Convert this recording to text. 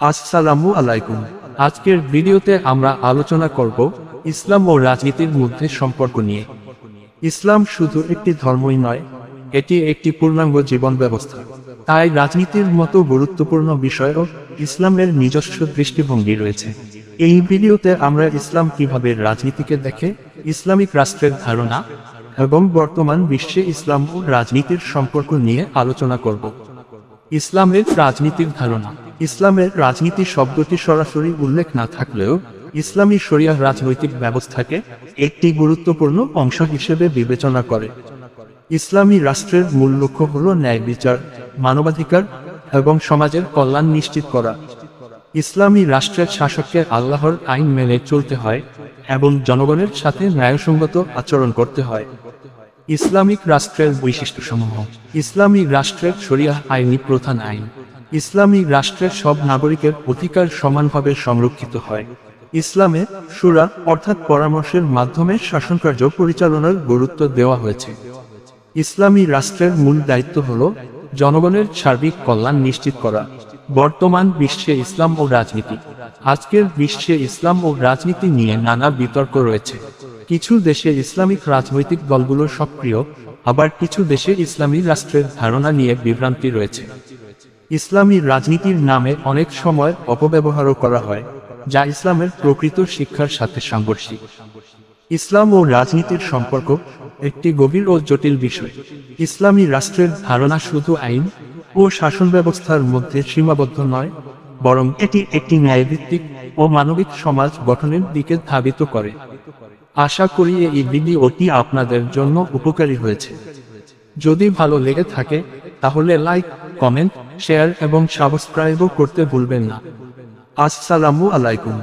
আসসালামু আলাইকুম। আজকের ভিডিওতে আমরা আলোচনা করব ইসলাম ও রাজনীতির মধ্যে সম্পর্ক নিয়ে। ইসলাম শুধু একটি ধর্মই নয়, এটি একটি পূর্ণাঙ্গ জীবন ব্যবস্থা তাই রাজনীতির মতো গুরুত্বপূর্ণ বিষয়েও ইসলামের নিজস্ব দৃষ্টিভঙ্গি রয়েছে। এই ভিডিওতে আমরা ইসলাম কীভাবে রাজনীতিকে দেখে, ইসলামিক রাষ্ট্রের ধারণা এবং বর্তমান বিশ্বে ইসলাম ও রাজনীতির সম্পর্ক নিয়ে আলোচনা করব। ইসলামের রাজনীতির ধারণা ইসলামের রাজনীতি শব্দটি সরাসরি উল্লেখ না থাকলেও ইসলামী শরিয়া রাজনৈতিক ব্যবস্থাকে একটি গুরুত্বপূর্ণ অংশ হিসেবে বিবেচনা করে। ইসলামী রাষ্ট্রের মূল লক্ষ্য হল ন্যায় বিচার, মানবাধিকার এবং সমাজের কল্যাণ নিশ্চিত করা। ইসলামী রাষ্ট্রের শাসককে আল্লাহর আইন মেনে চলতে হয় এবং জনগণের সাথে ন্যায়সঙ্গত আচরণ করতে হয়। ইসলামিক রাষ্ট্রের বৈশিষ্ট্যসমূহ। ইসলামী রাষ্ট্রের শরিয়া আইনি প্রধান আইন। ইসলামী রাষ্ট্রের সব নাগরিকের অধিকার সমানভাবে সংরক্ষিত হয়। ইসলামে সুরা, অর্থাৎ পরামর্শের মাধ্যমে শাসনকার্য পরিচালনার গুরুত্ব দেওয়া হয়েছে। ইসলামী রাষ্ট্রের মূল দায়িত্ব হল জনগণের সার্বিক কল্যাণ নিশ্চিত করা। বর্তমান বিশ্বে ইসলাম ও রাজনীতি। আজকের বিশ্বে ইসলাম ও রাজনীতি নিয়ে নানা বিতর্ক রয়েছে। কিছু দেশে ইসলামিক রাজনৈতিক দলগুলো সক্রিয়, আবার কিছু দেশে ইসলামী রাষ্ট্রের ধারণা নিয়ে বিভ্রান্তি রয়েছে। ইসলামী রাজনীতির নামে অনেক সময় অপব্যবহারও করা হয়, যা ইসলামের প্রকৃত শিক্ষার সাথে সাংঘর্ষিক। ইসলাম ও রাজনীতির সম্পর্ক একটি গভীর ও জটিল বিষয়। ইসলামী রাষ্ট্রের ধারণা শুধু আইন ও শাসন ব্যবস্থার মধ্যে সীমাবদ্ধ নয়, বরং এটি একটি ন্যায়ভিত্তিক ও মানবিক সমাজ গঠনের দিকে ধাবিত করে। আশা করি এই ভিডিওটি আপনাদের জন্য উপকারী হয়েছে। যদি ভালো লেগে থাকে, তাহলে লাইক, কমেন্ট শেয়ার এবং সাবস্ক্রাইবও করতে ভুলবেন না। আসসালামু আলাইকুম।